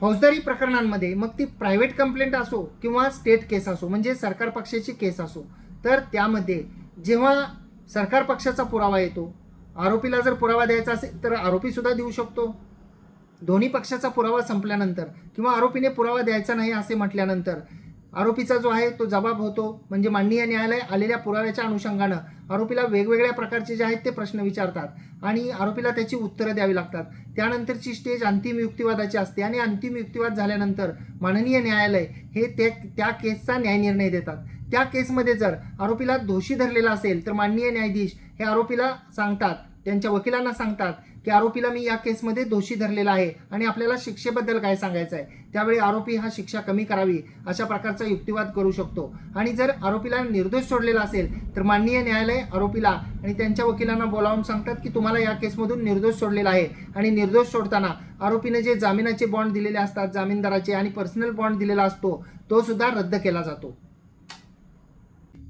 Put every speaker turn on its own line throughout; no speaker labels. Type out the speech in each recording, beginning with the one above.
फौजदारी प्रकरणांमध्ये मग ती प्रायव्हेट कंप्लेंट असो किंवा स्टेट केस असो म्हणजे सरकार पक्षाची केस असो तर त्यामध्ये जेव्हा सरकार पक्षाचा पुरावा येतो आरोपीला जर पुरावा द्यायचा असेल तर आरोपीसुद्धा देऊ शकतो. दोन्ही पक्षाचा पुरावा संपल्यानंतर किंवा आरोपीने पुरावा द्यायचा नाही असे म्हटल्यानंतर आरोपीचा जो आहे तो जबाब होतो. म्हणजे माननीय न्यायालय आलेल्या पुराव्याच्या अनुषंगानं आरोपीला वेगवेगळ्या प्रकारचे जे आहेत ते प्रश्न विचारतात आणि आरोपीला त्याची उत्तरं द्यावी लागतात. त्यानंतरची स्टेज अंतिम युक्तिवादाची असते आणि अंतिम युक्तिवाद झाल्यानंतर माननीय न्यायालय हे ते त्या केसचा न्यायनिर्णय देतात. त्या केसमध्ये जर आरोपीला दोषी धरलेला असेल तर माननीय न्यायाधीश हे आरोपीला सांगतात त्यांच्या वकिलांना सांगतात की आरोपीला मी या केसमध्ये दोषी धरलेला आहे आणि आपल्याला शिक्षेबद्दल काय सांगायचं आहे? त्यावेळी आरोपी हा शिक्षा कमी करावी अशा प्रकारचा युक्तिवाद करू शकतो. आणि जर आरोपीला निर्दोष सोडलेला असेल तर माननीय न्यायालय आरोपीला आणि त्यांच्या वकिलांना बोलावून सांगतात की तुम्हाला या केसमधून निर्दोष सोडलेला आहे. आणि निर्दोष सोडताना आरोपीने जे जामिनाचे बॉन्ड दिलेले असतात जामीनदाराचे आणि पर्सनल बॉन्ड दिलेला असतो तो सुद्धा रद्द केला जातो.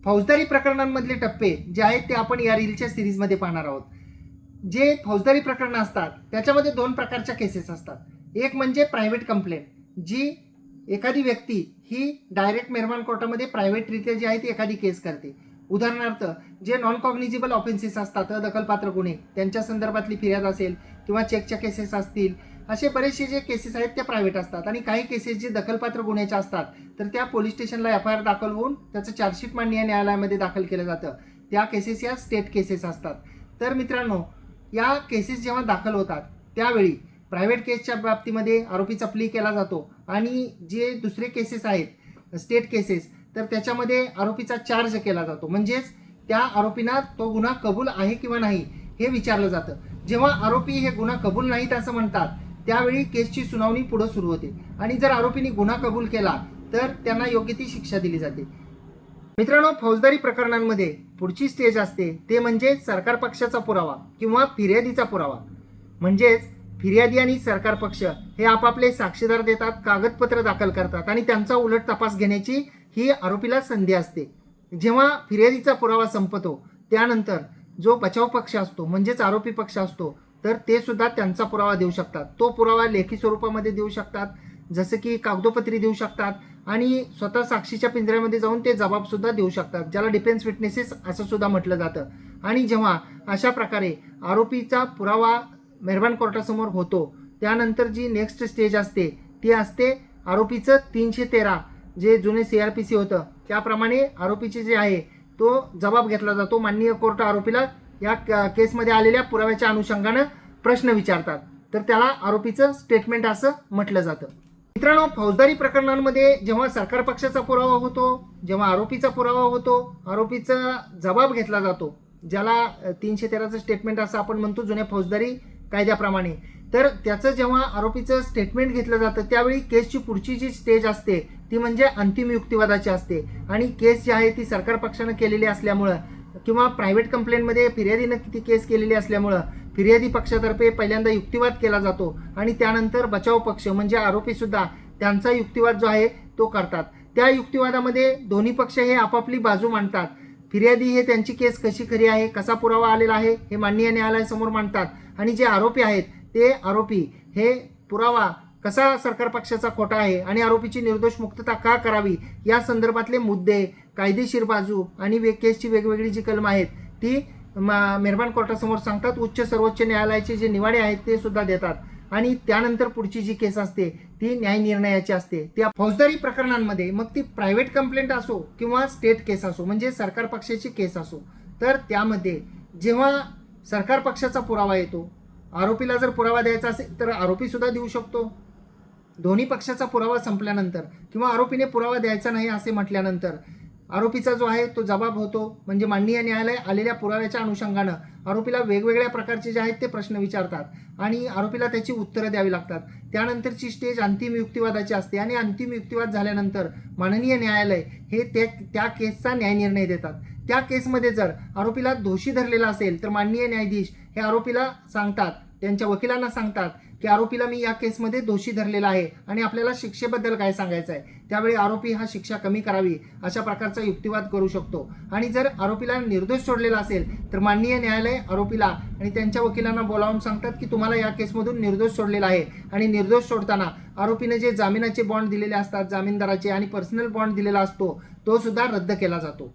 फौजदारी प्रकरणांमधले टप्पे जे आहेत ते आपण या रीलच्या सिरीजमध्ये पाहणार आहोत. जे फौजदारी प्रकरणं असतात त्याच्यामध्ये दोन प्रकारच्या केसेस असतात. एक म्हणजे प्रायव्हेट कंप्लेंट जी एखादी व्यक्ती ही डायरेक्ट मेहरमान कोर्टामध्ये प्रायव्हेटरित्या जी आहे ती एखादी केस करते. उदाहरणार्थ जे नॉन कॉग्निजिबल ऑफेन्सेस असतात अदखलपात्र गुन्हे त्यांच्या संदर्भातली फिर्याद असेल किंवा चेकच्या केसेस असतील असे बरेचसे जे केसेस आहेत त्या प्रायव्हेट असतात. आणि काही केसेस जे दखलपात्र गुन्ह्याच्या असतात तर त्या पोलीस स्टेशनला एफ आय आर दाखल होऊन त्याचं चार्जशीट मांडणी न्यायालयामध्ये दाखल केलं जातं. त्या केसेस या स्टेट केसेस असतात. तर मित्रांनो या केसेस जेव्हा दाखल होतात त्यावेळी प्रायव्हेट केसच्या बाबतीमध्ये आरोपीचा प्ली केला जातो. आणि जे दुसरे केसेस आहेत स्टेट केसेस तर त्याच्यामध्ये आरोपीचा चार्ज केला जातो. म्हणजेच त्या आरोपींना तो गुन्हा कबूल आहे किंवा नाही हे विचारलं जातं. जेव्हा आरोपी हे गुन्हा कबूल नाहीत असं म्हणतात त्यावेळी केसची सुनावणी पुढं सुरू होते. आणि जर आरोपींनी गुन्हा कबूल केला तर त्यांना योग्य ती शिक्षा दिली जाते. मित्रांनो फौजदारी प्रकरणांमध्ये पुढची स्टेज असते. ते म्हणजे सरकार पक्षाचा पुरावा किंवा फिर्यादीचा पुरावा. म्हणजेच फिर्यादी आणि सरकार पक्ष हे आपापले साक्षीदार देतात कागदपत्र दाखल करतात आणि त्यांचा उलट तपास घेण्याची ही आरोपीला संधी असते. जेव्हा फिर्यादीचा पुरावा संपतो त्यानंतर जो बचाव पक्ष असतो म्हणजेच आरोपी पक्ष असतो तर ते सुद्धा त्यांचा पुरावा देऊ शकतात. तो पुरावा लेखी स्वरूपामध्ये देऊ शकतात जसं की कागदोपत्री देऊ शकतात आणि स्वतः साक्षीच्या पिंजऱ्यामध्ये जाऊन ते जबाबसुद्धा देऊ शकतात ज्याला डिफेन्स विटनेसेस असं सुद्धा म्हटलं जातं. आणि जेव्हा अशा प्रकारे आरोपीचा पुरावा मेहरबान कोर्टासमोर होतो त्यानंतर जी नेक्स्ट स्टेज असते ती असते आरोपीचं तीनशे तेरा जे जुने सी आर पी सी होतं. त्याप्रमाणे आरोपीचे जे आहे तो जबाब घेतला जातो. माननीय कोर्ट आरोपीला या केसमध्ये आलेल्या पुराव्याच्या अनुषंगानं प्रश्न विचारतात. तर त्याला आरोपीचं स्टेटमेंट असं म्हटलं जातं. मित्रांनो फौजदारी प्रकरणांमध्ये जेव्हा सरकार पक्षाचा पुरावा होतो जेव्हा आरोपीचा पुरावा होतो आरोपीचा जबाब घेतला जातो ज्याला तीनशे तेराचं स्टेटमेंट असं आपण म्हणतो जुन्या फौजदारी कायद्याप्रमाणे. तर त्याचं जेव्हा आरोपीचं स्टेटमेंट घेतलं जातं त्यावेळी केसची पुढची जी स्टेज असते ती म्हणजे अंतिम युक्तिवादाची असते. आणि केस जी आहे ती सरकार पक्षानं केलेली असल्यामुळं किंवा प्रायव्हेट कंप्लेंटमध्ये फिर्यादीनं ती केस केलेली असल्यामुळं फिर्यादी पक्षातर्फे पहिल्यांदा युक्तिवाद केला जातो आणि त्यानंतर बचाव पक्ष म्हणजे आरोपीसुद्धा त्यांचा युक्तिवाद जो आहे तो करतात. त्या युक्तिवादामध्ये दोन्ही पक्ष हे आपापली बाजू मांडतात. फिर्यादी हे त्यांची केस कशी खरी आहे कसा पुरावा आलेला आहे हे माननीय न्यायालयासमोर मांडतात. आणि जे आरोपी आहेत ते आरोपी हे पुरावा कसा सरकार पक्षाचा खोटा आहे आणि आरोपीची निर्दोष मुक्तता का करावी या संदर्भातले मुद्दे कायदेशीर बाजू आणि वे केसची वेगवेगळी जी कलम आहेत ती मा- मेहरबान कोर्टासमोर सांगतात उच्च सर्वोच्च न्यायालयाचे जे निवाडे आहेत ते सुद्धा देतात. आणि त्यानंतर पुढची जी केस असते ती न्याय निर्णयाची असते. त्या फौजदारी प्रकरणांमध्ये मग ती प्रायव्हेट कंप्लेंट असो किंवा स्टेट केस असो म्हणजे सरकार पक्षाची केस असो तर त्यामध्ये जेव्हा सरकार पक्षाचा पुरावा येतो आरोपीला जर पुरावा द्यायचा असेल तर आरोपीसुद्धा देऊ शकतो. दोन्ही पक्षाचा पुरावा संपल्यानंतर किंवा आरोपीने पुरावा द्यायचा नाही असे म्हटल्यानंतर आरोपीचा जो आहे तो जबाब होतो. म्हणजे माननीय न्यायालय आलेल्या पुराव्याच्या अनुषंगानं आरोपीला वेगवेगळ्या प्रकारचे जे आहेत ते प्रश्न विचारतात आणि आरोपीला त्याची उत्तरं द्यावी लागतात. त्यानंतरची स्टेज अंतिम युक्तिवादाची असते आणि अंतिम युक्तिवाद झाल्यानंतर माननीय न्यायालय हे ते त्या केसचा न्यायनिर्णय देतात. त्या केसमध्ये जर आरोपीला दोषी धरलेला असेल तर माननीय न्यायाधीश हे आरोपीला सांगतात त्यांच्या वकिलांना सांगतात की आरोपीला मी या केसमध्ये दोषी धरलेला आहे आणि आपल्याला शिक्षेबद्दल काय सांगायचं आहे? त्यावेळी आरोपी हा शिक्षा कमी करावी अशा प्रकारचा युक्तिवाद करू शकतो. आणि जर आरोपीला निर्दोष सोडलेला असेल तर माननीय न्यायालय आरोपीला आणि त्यांच्या वकिलांना बोलावून सांगतात की तुम्हाला या केसमधून निर्दोष सोडलेला आहे. आणि निर्दोष सोडताना आरोपीने जे जामिनाचे बॉन्ड दिलेले असतात जामीनदाराचे आणि पर्सनल बॉन्ड दिलेला असतो तो सुद्धा रद्द केला जातो.